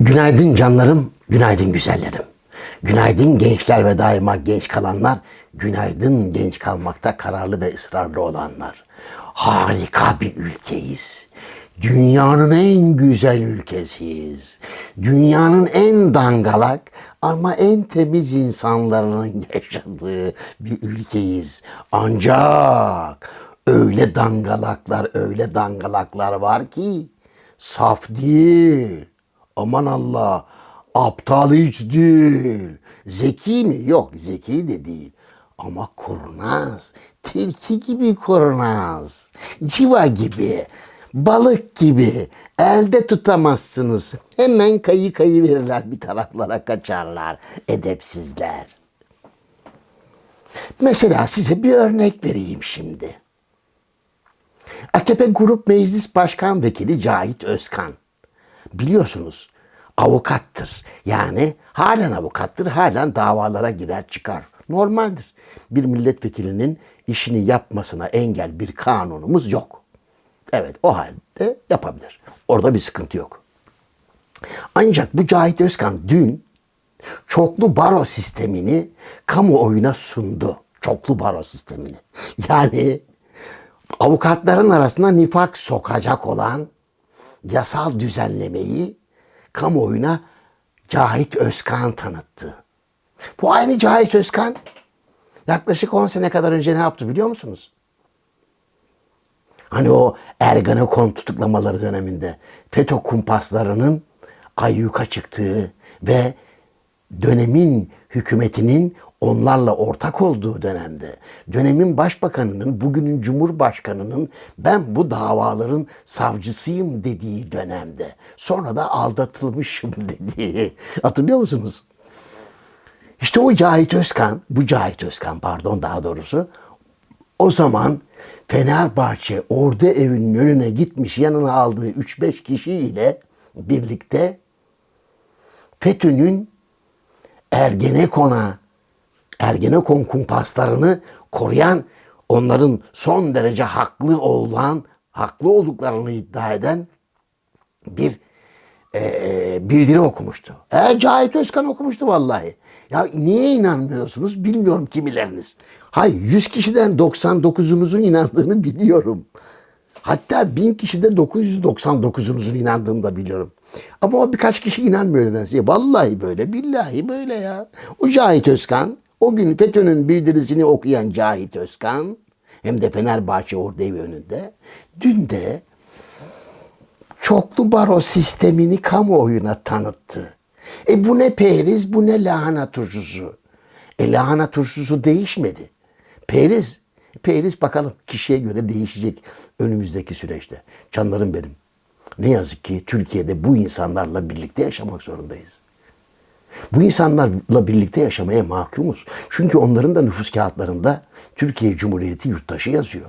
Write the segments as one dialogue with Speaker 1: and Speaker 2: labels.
Speaker 1: Günaydın canlarım, günaydın güzellerim. Günaydın gençler ve daima genç kalanlar, günaydın genç kalmakta kararlı ve ısrarlı olanlar. Harika bir ülkeyiz. Dünyanın en güzel ülkesiyiz. Dünyanın en dangalak ama en temiz insanların yaşadığı bir ülkeyiz. Ancak öyle dangalaklar, öyle dangalaklar var ki saf değil. Aman Allah, aptal hiç değil. Zeki mi? Yok, zeki de değil. Ama kurnaz, tilki gibi kurnaz, civa gibi, balık gibi elde tutamazsınız. Hemen kayı kayı verirler bir taraflara kaçarlar edepsizler. Mesela size bir örnek vereyim şimdi. AKP Grup Meclis Başkan Vekili Cahit Özkan. Biliyorsunuz avukattır. Yani halen avukattır, halen davalara girer çıkar. Normaldir. Bir milletvekilinin işini yapmasına engel bir kanunumuz yok. Evet o halde yapabilir. Orada bir sıkıntı yok. Ancak bu Cahit Özkan dün çoklu baro sistemini kamuoyuna sundu. Çoklu baro sistemini. Yani avukatların arasına nifak sokacak olan yasal düzenlemeyi kamuoyuna Cahit Özkan tanıttı. Bu aynı Cahit Özkan yaklaşık 10 sene kadar önce ne yaptı biliyor musunuz? Hani o Ergenekon tutuklamaları döneminde FETÖ kumpaslarının ayyuka çıktığı ve dönemin hükümetinin onlarla ortak olduğu dönemde, dönemin başbakanının, bugünün cumhurbaşkanının ben bu davaların savcısıyım dediği dönemde, sonra da aldatılmışım dediği, hatırlıyor musunuz? İşte o Cahit Özkan, bu Cahit Özkan pardon daha doğrusu, o zaman Fenerbahçe ordu evinin önüne gitmiş yanına aldığı 3-5 kişiyle birlikte FETÖ'nün Ergenekon'a, Ergenekon kumpaslarını koruyan, onların son derece haklı olan, haklı olduklarını iddia eden bir e, bildiri okumuştu. E, Cahit Özkan okumuştu vallahi. Ya niye inanmıyorsunuz bilmiyorum kimileriniz. Hay 100 kişiden 99'unuzun inandığını biliyorum. Hatta 1000 kişide 999'unuzun inandığını da biliyorum. Ama o birkaç kişi inanmıyor nedense. Vallahi böyle, billahi böyle ya. O Cahit Özkan, o gün FETÖ'nün bildirisini okuyan Cahit Özkan, hem de Fenerbahçe Ordevi önünde, dün de çoklu baro sistemini kamuoyuna tanıttı. E bu ne periz, bu ne lahana turşusu. E lahana turşusu değişmedi. Periz, periz bakalım kişiye göre değişecek önümüzdeki süreçte. Canlarım benim. Ne yazık ki Türkiye'de bu insanlarla birlikte yaşamak zorundayız. Bu insanlarla birlikte yaşamaya mahkumuz. Çünkü onların da nüfus kağıtlarında Türkiye Cumhuriyeti yurttaşı yazıyor.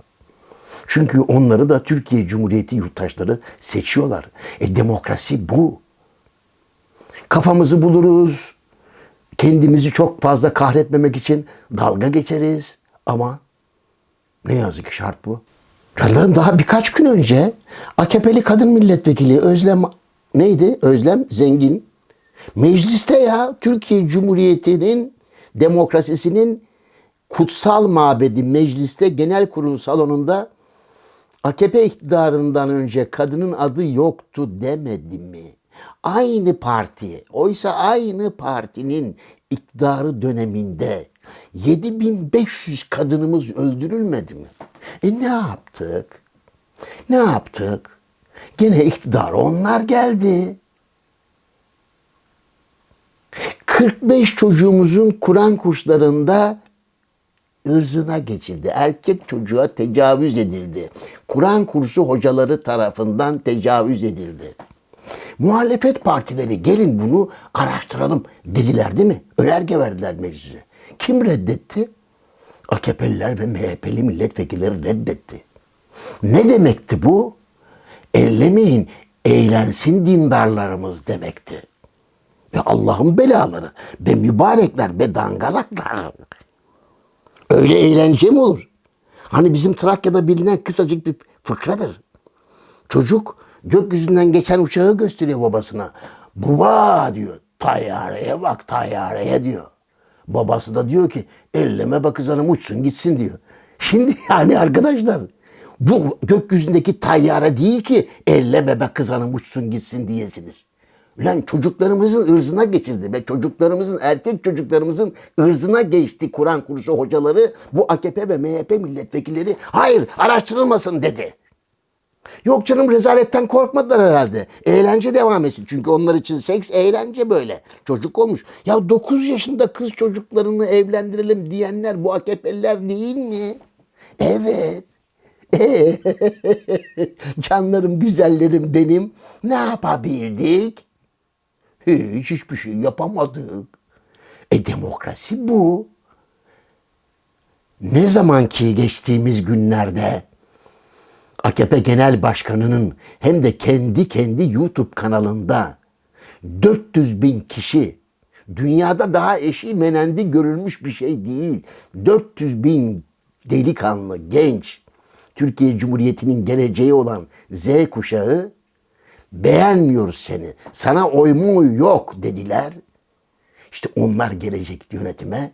Speaker 1: Çünkü onları da Türkiye Cumhuriyeti yurttaşları seçiyorlar. E demokrasi bu. Kafamızı buluruz. Kendimizi çok fazla kahretmemek için dalga geçeriz. Ama ne yazık ki şart bu. Canlarım daha birkaç gün önce AKP'li kadın milletvekili Özlem neydi? Özlem Zengin. Mecliste ya Türkiye Cumhuriyeti'nin demokrasisinin kutsal mabedi mecliste genel kurul salonunda AKP iktidarından önce kadının adı yoktu demedi mi? Aynı parti, oysa aynı partinin iktidarı döneminde 7500 kadınımız öldürülmedi mi? E ne yaptık? Ne yaptık? Gene iktidar onlar geldi. 45 çocuğumuzun Kur'an kurslarında ırzına geçildi. Erkek çocuğa tecavüz edildi. Kur'an kursu hocaları tarafından tecavüz edildi. Muhalefet partileri gelin bunu araştıralım dediler değil mi? Önerge verdiler meclise. Kim reddetti? AKP'liler ve MHP'li milletvekilleri reddetti. Ne demekti bu? Ellemeyin, eğlensin dindarlarımız demekti. Ve Allah'ın belaları, be mübarekler, be dangalaklar. Öyle eğlence mi olur? Hani bizim Trakya'da bilinen kısacık bir fıkradır. Çocuk gökyüzünden geçen uçağı gösteriyor babasına. Baba diyor tayyareye bak tayyareye diyor. Babası da diyor ki elleme bak kızanım uçsun gitsin diyor. Şimdi yani arkadaşlar bu gökyüzündeki tayyare değil ki elleme be kızanım uçsun gitsin diyesiniz. Ulan çocuklarımızın ırzına geçirdi ve çocuklarımızın erkek çocuklarımızın ırzına geçti Kur'an kursu hocaları bu AKP ve MHP milletvekilleri hayır araştırılmasın dedi. Yok canım rezaletten korkmadılar herhalde. Eğlence devam etsin. Çünkü onlar için seks eğlence böyle. Çocuk olmuş. Ya 9 yaşında kız çocuklarını evlendirelim diyenler bu AKP'liler değil mi? Evet. Canlarım, güzellerim benim. Ne yapabildik? Hiç hiçbir şey yapamadık. E demokrasi bu. Ne zaman ki geçtiğimiz günlerde AKP Genel Başkanı'nın hem de kendi kendi YouTube kanalında 400 bin kişi dünyada daha eşi menendi görülmüş bir şey değil. 400 bin delikanlı, genç, Türkiye Cumhuriyeti'nin geleceği olan Z kuşağı beğenmiyoruz seni. Sana oy mu yok dediler. İşte onlar gelecek yönetime,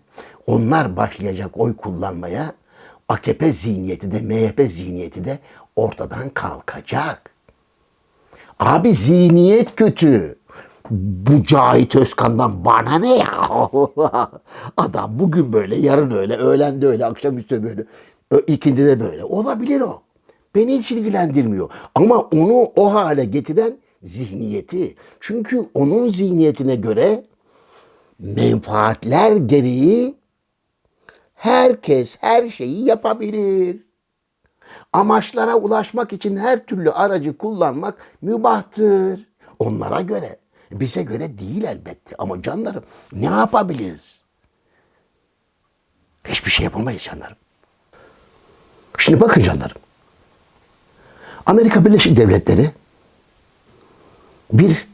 Speaker 1: onlar başlayacak oy kullanmaya. AKP zihniyeti de MHP zihniyeti de ortadan kalkacak. Abi zihniyet kötü. Bu Cahit Özkan'dan bana ne ya? Adam bugün böyle, yarın öyle, öğlen de öyle, akşamüstü böyle, ö- ikindi de böyle. Olabilir o. Beni hiç ilgilendirmiyor. Ama onu o hale getiren zihniyeti. Çünkü onun zihniyetine göre menfaatler gereği herkes her şeyi yapabilir. Amaçlara ulaşmak için her türlü aracı kullanmak mübahtır. Onlara göre. Bize göre değil elbette. Ama canlarım ne yapabiliriz? Hiçbir şey yapamayız canlarım. Şimdi bakın canlarım. Amerika Birleşik Devletleri bir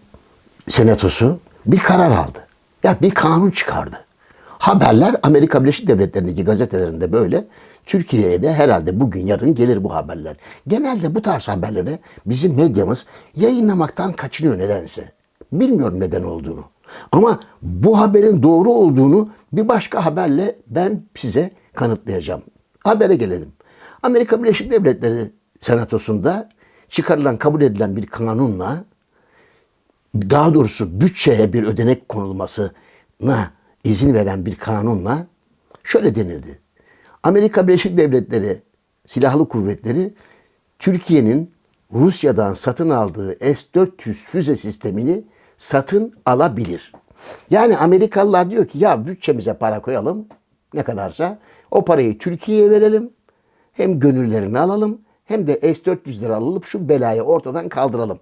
Speaker 1: senatosu bir karar aldı. Ya bir kanun çıkardı. Haberler Amerika Birleşik Devletleri'ndeki gazetelerinde böyle. Türkiye'ye de herhalde bugün yarın gelir bu haberler. Genelde bu tarz haberleri bizim medyamız yayınlamaktan kaçınıyor nedense. Bilmiyorum neden olduğunu. Ama bu haberin doğru olduğunu bir başka haberle ben size kanıtlayacağım. Habere gelelim. Amerika Birleşik Devletleri Senatosu'nda çıkarılan, kabul edilen bir kanunla daha doğrusu bütçeye bir ödenek konulmasına izin veren bir kanunla şöyle denildi. Amerika Birleşik Devletleri Silahlı Kuvvetleri Türkiye'nin Rusya'dan satın aldığı S-400 füze sistemini satın alabilir. Yani Amerikalılar diyor ki ya bütçemize para koyalım ne kadarsa o parayı Türkiye'ye verelim. Hem gönüllerini alalım hem de S-400'leri alıp şu belayı ortadan kaldıralım.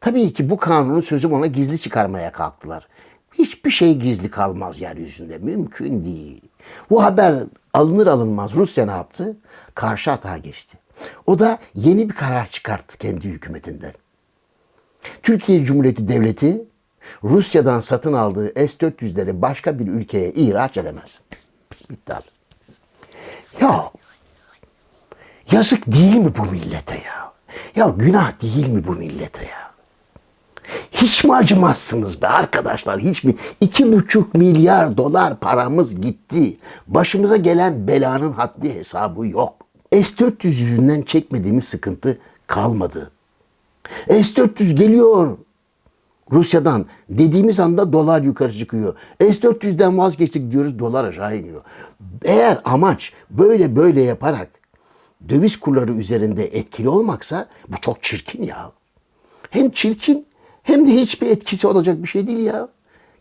Speaker 1: Tabii ki bu kanunun sözüm ona gizli çıkarmaya kalktılar. Hiçbir şey gizli kalmaz yeryüzünde. Mümkün değil. Bu haber alınır alınmaz Rusya ne yaptı? Karşı hata geçti. O da yeni bir karar çıkarttı kendi hükümetinden. Türkiye Cumhuriyeti Devleti Rusya'dan satın aldığı S-400'leri başka bir ülkeye ihraç edemez. Abi. Ya yazık değil mi bu millete ya? Ya günah değil mi bu millete ya? Hiç mi acımazsınız be arkadaşlar? Hiç mi? İki buçuk milyar dolar paramız gitti. Başımıza gelen belanın haddi hesabı yok. S-400 yüzünden çekmediğimiz sıkıntı kalmadı. S-400 geliyor Rusya'dan. Dediğimiz anda dolar yukarı çıkıyor. S-400'den vazgeçtik diyoruz dolar aşağı iniyor. Eğer amaç böyle böyle yaparak döviz kurları üzerinde etkili olmaksa bu çok çirkin ya. Hem çirkin hem de hiçbir etkisi olacak bir şey değil ya.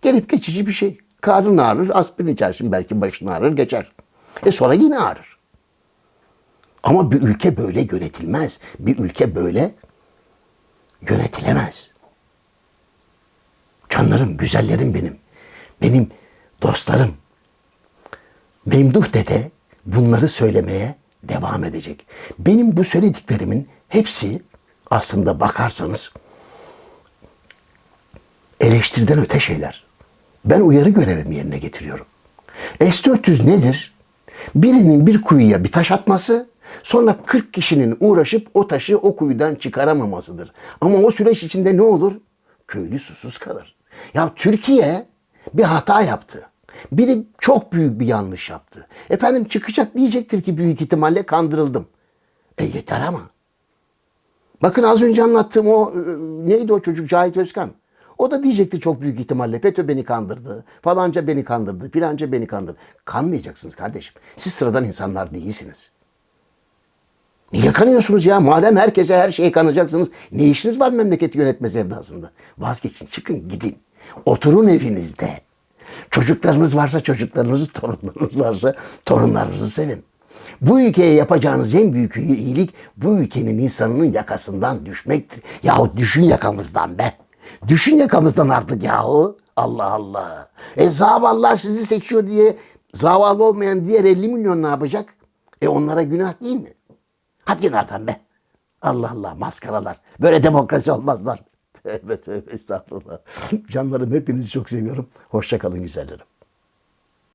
Speaker 1: Gelip geçici bir şey. Karnın ağrır, aspirin içersin belki başın ağrır geçer. E sonra yine ağrır. Ama bir ülke böyle yönetilmez. Bir ülke böyle yönetilemez. Canlarım, güzellerim benim. Benim dostlarım. Memduh dede bunları söylemeye devam edecek. Benim bu söylediklerimin hepsi aslında bakarsanız eleştiriden öte şeyler. Ben uyarı görevimi yerine getiriyorum. S-400 nedir? Birinin bir kuyuya bir taş atması, sonra 40 kişinin uğraşıp o taşı o kuyudan çıkaramamasıdır. Ama o süreç içinde ne olur? köylü susuz kalır. Ya Türkiye bir hata yaptı. Biri çok büyük bir yanlış yaptı. Efendim çıkacak diyecektir ki büyük ihtimalle kandırıldım. E yeter ama. Bakın az önce anlattığım o e, neydi o çocuk Cahit Özkan. O da diyecekti çok büyük ihtimalle FETÖ beni kandırdı. Falanca beni kandırdı. Filanca beni kandırdı. Kanmayacaksınız kardeşim. Siz sıradan insanlar değilsiniz. Niye kanıyorsunuz ya? Madem herkese her şeye kanacaksınız. Ne işiniz var memleketi yönetme sevdasında? Vazgeçin çıkın gidin. Oturun evinizde. Çocuklarınız varsa çocuklarınızı, torunlarınız varsa torunlarınızı sevin. Bu ülkeye yapacağınız en büyük iyilik bu ülkenin insanının yakasından düşmektir. Yahu düşün yakamızdan be. Düşün yakamızdan artık yahu. Allah Allah. E zavallılar sizi seçiyor diye zavallı olmayan diğer 50 milyon ne yapacak? E onlara günah değil mi? Hadi kenardan be. Allah Allah maskaralar. Böyle demokrasi olmazlar. Tövbe tövbe estağfurullah. Canlarım hepinizi çok seviyorum. Hoşça kalın güzellerim.